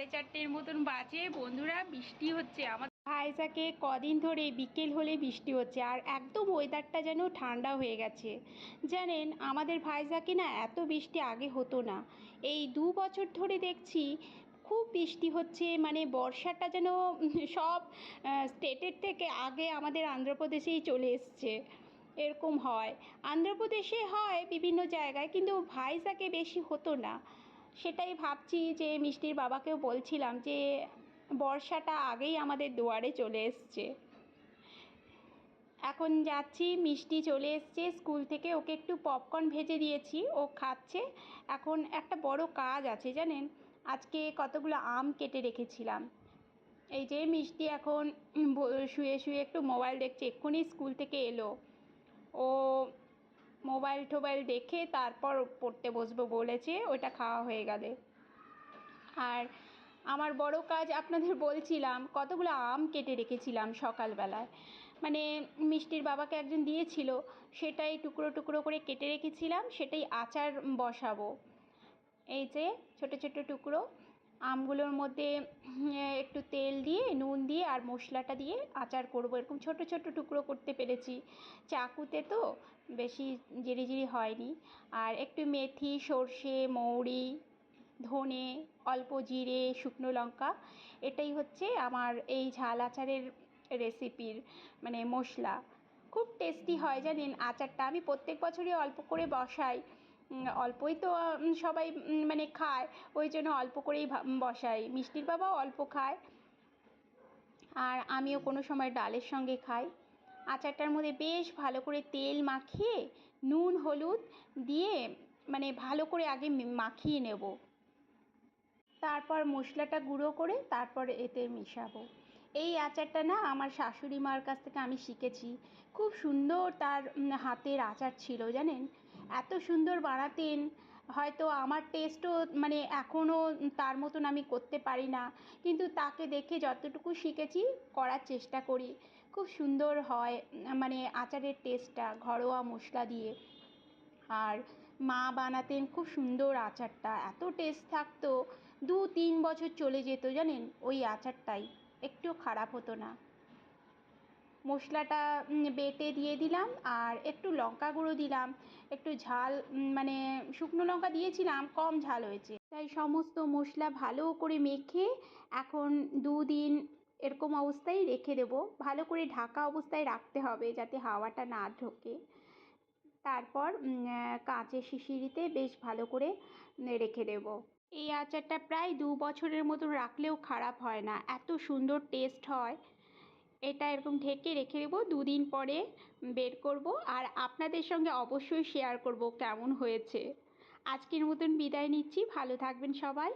সাড়ে চারটের মতন বাজে। বন্ধুরা, বৃষ্টি হচ্ছে। আমার ভাইজাকে কদিন ধরে বিকেল হলে বৃষ্টি হচ্ছে আর একদম ওয়েদারটা যেন ঠান্ডা হয়ে গেছে। জানেন, আমাদের ভাইজাকে না এত বৃষ্টি আগে হতো না। এই দু বছর ধরে দেখছি খুব বৃষ্টি হচ্ছে মানে বর্ষাটা যেন সব স্টেটের থেকে আগে আমাদের আন্ধ্রপ্রদেশেই চলে এসছে। এরকম হয়। আন্ধ্রপ্রদেশে হয় বিভিন্ন জায়গায়, কিন্তু ভাইজাকে বেশি হতো না। সেটাই ভাবছি যে মিষ্টির বাবাকেও বলছিলাম যে বর্ষাটা আগেই আমাদের দুয়ারে চলে এসছে। এখন যাচ্ছি, মিষ্টি চলে এসছে, স্কুল থেকে ওকে একটু পপকর্ন ভেজে দিয়েছি, ও খাচ্ছে। এখন একটা বড় কাজ আছে, জানেন? আজকে কতগুলো আম কেটে রেখেছিলাম। এই যে মিষ্টি এখন শুয়ে শুয়ে একটু মোবাইল দেখছে, এক্ষুনি স্কুল থেকে এলো। ও মোবাইল টোবাইল দেখে তারপর পড়তে বসবো বলেছে ওটা খাওয়া হয়ে গেলে। আর আমার বড় কাজ আপনাদের বলছিলাম, কতগুলো আম কেটে রেখেছিলাম সকালবেলায়। মানে মিষ্টির বাবাকে একজন দিয়েছিল, সেটাই টুকরো টুকরো করে কেটে রেখেছিলাম, সেটাই আচার বসাবো। এই যে ছোটো ছোটো টুকরো আমগুলোর মধ্যে একটু তেল দিয়ে, নুন দিয়ে আর মশলাটা দিয়ে আচার করব। এরকম ছোট ছোট টুকরো করতে পেরেছি। চাকুতে তো বেশি জিরি জিরি হয়নি। আর একটু মেথি, সর্ষে, মৌরি, ধনে, অল্প জিরে, শুকনো লঙ্কা, এটাই হচ্ছে আমার এই ঝাল আচারের রেসিপির মানে মশলা। খুব টেস্টি হয় জানেন আচারটা। আমি প্রত্যেক বছরই অল্প করে বসাই। অল্পই তো সবাই মানে খায়, ওই জন্য অল্প করেই বসাই। মিষ্টির বাবাও অল্প খায়, আর আমিও কোনো সময় ডালের সঙ্গে খাই। আচারটার মধ্যে বেশ ভালো করে তেল মাখিয়ে, নুন, হলুদ দিয়ে মানে ভালো করে আগে মাখিয়ে নেব। তারপর মশলাটা গুঁড়ো করে তারপর এতে মেশাবো। এই আচারটা না আমার শাশুড়ি মার কাছ থেকে আমি শিখেছি। খুব সুন্দর তার হাতের আচার ছিল, জানেন? এত সুন্দর বানাতেন। হয়তো আমার টেস্টও মানে এখনও তার মতন আমি করতে পারি না। কিন্তু তাকে দেখে যতটুকু শিখেছি করার চেষ্টা করি। খুব সুন্দর হয় মানে আচারের টেস্টটা ঘরোয়া মশলা দিয়ে। আর মা বানাতেন খুব সুন্দর আচারটা। এত টেস্ট থাকতো। দু তিন বছর চলে যেত জানেন ওই আচারটাই। একটু খারাপ হতো না। মশলাটা বেটে দিয়ে দিলাম আর একটু লঙ্কা গুঁড়ো দিলাম। একটু ঝাল মানে শুকনো লঙ্কা দিয়েছিলাম, কম ঝাল হয়েছে। তাই সমস্ত মশলা ভালো করে মেখে এখন দুদিন এরকম অবস্থায় রেখে দেবো। ভালো করে ঢাকা অবস্থায় রাখতে হবে যাতে হাওয়াটা না ঢোকে। তারপর কাঁচের শিশিরিতে বেশ ভালো করে রেখে দেব। এই আচারটা প্রায় দু বছরের মতো রাখলেও খারাপ হয় না। এত সুন্দর টেস্ট হয়। এটা এরকম ঢেকে রেখে দেবো, দুদিন পরে বের করব আর আপনাদের সঙ্গে অবশ্যই শেয়ার করব কেমন হয়েছে। আজকের মতন বিদায় নিচ্ছি, ভালো থাকবেন সবাই।